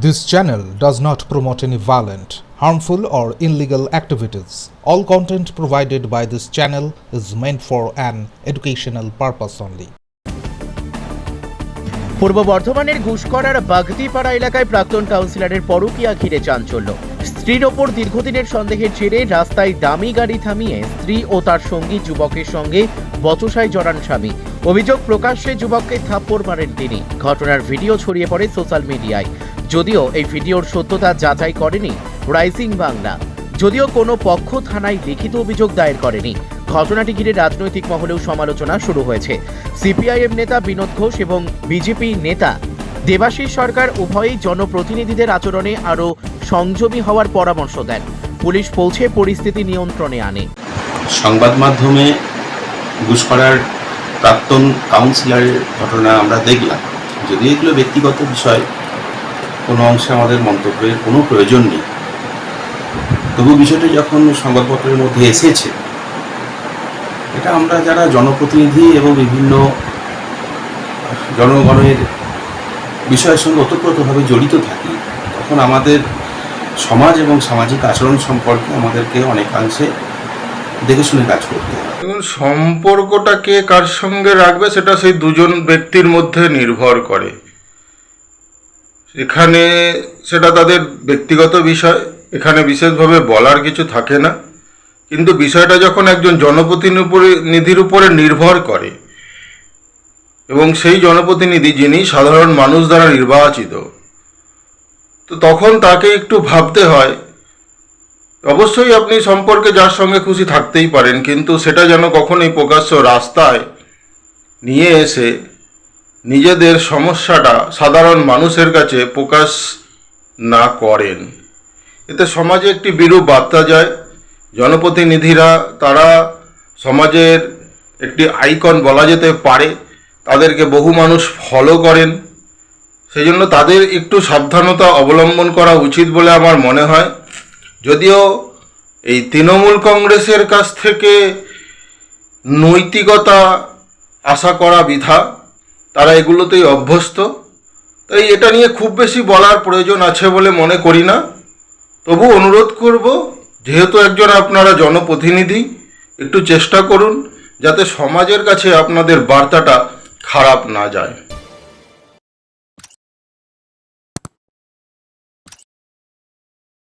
This channel does not promote any violent, harmful, or illegal activities. All content provided by this channel is meant for an educational purpose only. পূর্ব বর্ধমানের ঘুষকরার বাগদিপাড়া এলাকায় প্রাক্তন কাউন্সিলরের পরকীয়া ঘিরে চাঞ্চল্য স্ত্রীর ওপর দীর্ঘদিনের সন্দেহের জেরে রাস্তায় দামি গাড়ি থামিয়ে স্ত্রী ও তার সঙ্গী যুবকের সঙ্গে বচসায় জড়ান স্বামী অভিযোগ প্রকাশ্যে যুবককে থাপ্পড় মারেন তিনি ঘটনার ভিডিও ছড়িয়ে পড়ে সোশ্যাল মিডিয়ায় যদিও এই ভিডিওর সত্যতা যাচাই করেনি রাইজিং বাংলা। যদিও কোনো পক্ষ থানায় লিখিত অভিযোগ দায়ের করেনি। ঘটনাটি ঘিরে রাজনৈতিক মহলেও সমালোচনা শুরু হয়েছে। সিপিআইএম নেতা বিনোদ ঘোষ এবং বিজেপি নেতা দেবাশিস সরকার উভয়ই জনপ্রতিনিধিদের আচরণে আরও সংযমী হওয়ার পরামর্শ দেন। পুলিশ পৌঁছে পরিস্থিতি নিয়ন্ত্রণে আনে। সংবাদ মাধ্যমে ঘুষখরার প্রাক্তন কাউন্সিলরের ঘটনা আমরা দেখলাম। যদি এগুলো ব্যক্তিগত বিষয় কোনো অংশে আমাদের মন্তব্যের কোনো প্রয়োজন নেই। তবু বিষয়টি যখন সংবাদপত্রের মধ্যে এসেছে, এটা আমরা যারা জনপ্রতিনিধি এবং বিভিন্ন জনগণের বিষয়ের সঙ্গে ওতপ্রোতভাবে জড়িত থাকি, তখন আমাদের সমাজ এবং সামাজিক আচরণ সম্পর্কে আমাদেরকে অনেকাংশে দেখে শুনে কাজ করতে হয়। দেখুন, সম্পর্কটা কে কার সঙ্গে রাখবে সেটা সেই দুজন ব্যক্তির মধ্যে নির্ভর করে। এখানে সেটা তাদের ব্যক্তিগত বিষয়, এখানে বিশেষভাবে বলার কিছু থাকে না। কিন্তু বিষয়টা যখন একজন জনপ্রতিনিধির উপরে নির্ভর করে, এবং সেই জনপ্রতিনিধি যিনি সাধারণ মানুষ দ্বারা নির্বাচিত, তো তখন তাকে একটু ভাবতে হয়, অবশ্যই আপনি সম্পর্কে যার সঙ্গে খুশি থাকতেই পারেন, কিন্তু সেটা যেন কখনোই প্রকাশ্য রাস্তায় নিয়ে এসে নিজেদের সমস্যাটা সাধারণ মানুষের কাছে প্রকাশ না করেন। এতে সমাজে একটি বিরূপ বার্তা যায়। জনপ্রতিনিধিরা, তারা সমাজের একটি আইকন বলা যেতে পারে, তাদেরকে বহু মানুষ ফলো করেন। সেই জন্য তাদের একটু সাবধানতা অবলম্বন করা উচিত বলে আমার মনে হয়। যদিও এই তৃণমূল কংগ্রেসের কাছ থেকে নৈতিকতা আশা করা বিধা তারা এগুলোতেই অভ্যস্ত। তাই এটা নিয়ে খুব বেশি বলার প্রয়োজন আছে বলে মনে করি না। তবু অনুরোধ করব, যেহেতু একজন আপনারা জনপ্রতিনিধি, একটু চেষ্টা করুন, যাতে সমাজের কাছে আপনাদের বার্তাটা খারাপ না যায়।